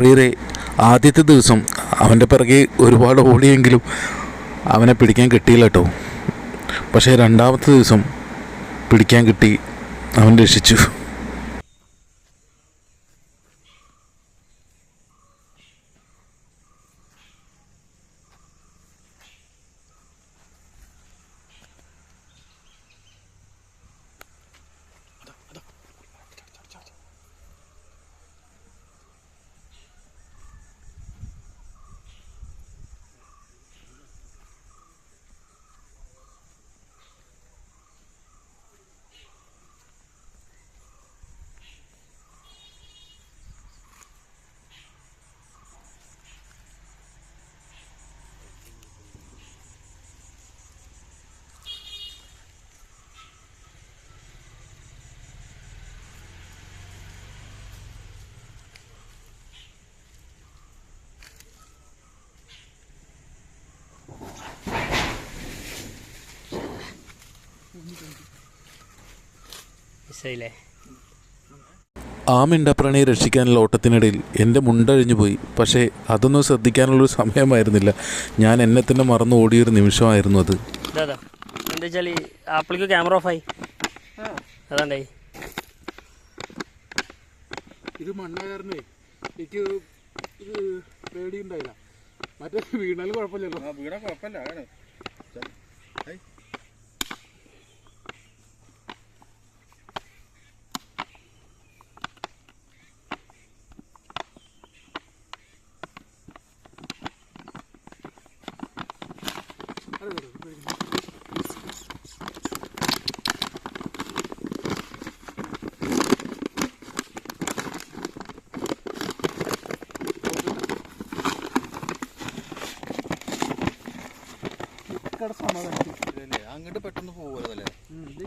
പ്രിയരെ ആദ്യത്തെ ദിവസം അവന്റെ പിറകെ ഒരുപാട് ഓടിയെങ്കിലും അവനെ പിടിക്കാൻ കിട്ടിയില്ല കേട്ടോ പക്ഷേ രണ്ടാമത്തെ ദിവസം പിടിക്കാൻ കിട്ടി അവൻ രക്ഷിച്ചു. മിസ്സായില്ലേ ആ മിണ്ടപ്രാണിയെ രക്ഷിക്കാനുള്ള ഓട്ടത്തിനിടയിൽ എന്റെ മുണ്ടഴിഞ്ഞു പോയി. പക്ഷേ അതൊന്നും ശ്രദ്ധിക്കാനുള്ളൊരു സമയമായിരുന്നില്ല. ഞാൻ എന്നെ തന്നെ മറന്നു ഓടിയൊരു നിമിഷമായിരുന്നു അത്. ഇതാ എന്താ വെച്ചാൽ ആപ്പിൾക്ക് ക്യാമറ ഓഫായി. അതാണ്ടായി ഇത് മണ്ണാകാരനെ. എനിക്ക് ഇത് പേടിയുണ്ടായില്ല. മറ്റേ വീണാലും കുഴപ്പമില്ലല്ലോ. വീണാൽ കുഴപ്പമില്ല അങ്ങോട്ട് പെട്ടെന്ന് പോവല്ലേ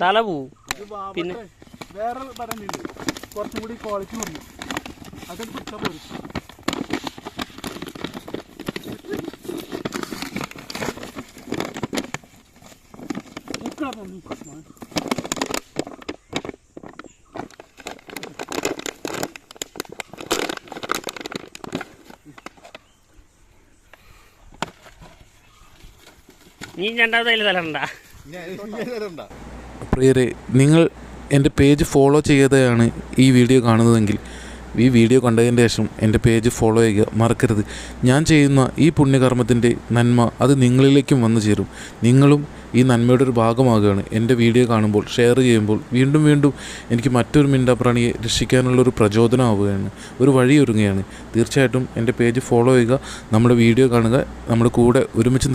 തല പോവും. പിന്നെ? വേറെ പടമുണ്ട് കുറച്ചും കൂടി ക്വാളിറ്റി വന്നു അതൊക്കെ പിടിച്ചാൽ nun guck mal. നീ രണ്ടാമത്തെ അതിൽ പ്രിയരെ നിങ്ങൾ എന്റെ പേജ് ഫോളോ ചെയ്തതാണ് ഈ വീഡിയോ കാണുന്നതെങ്കിൽ ഈ വീഡിയോ കണ്ടതിന് ശേഷം എന്റെ പേജ് ഫോളോ ചെയ്യുക മറക്കരുത്. ഞാൻ ചെയ്യുന്ന ഈ പുണ്യകർമ്മത്തിന്റെ നന്മ അത് നിങ്ങളിലേക്കും വന്നു ചേരും. നിങ്ങളും ഈ നന്മയുടെ ഒരു ഭാഗമാകുകയാണ്. എന്റെ വീഡിയോ കാണുമ്പോൾ ഷെയർ ചെയ്യുമ്പോൾ വീണ്ടും വീണ്ടും എനിക്ക് മറ്റൊരു മിണ്ടാപ്രാണിയെ രക്ഷിക്കാനുള്ള ഒരു പ്രചോദനമാവുകയാണ് ഒരു വഴിയൊരുങ്ങുകയാണ്. തീർച്ചയായിട്ടും എന്റെ പേജ് ഫോളോ ചെയ്യുക നമ്മുടെ വീഡിയോ കാണുക നമ്മുടെ കൂടെ ഒരുമിച്ച്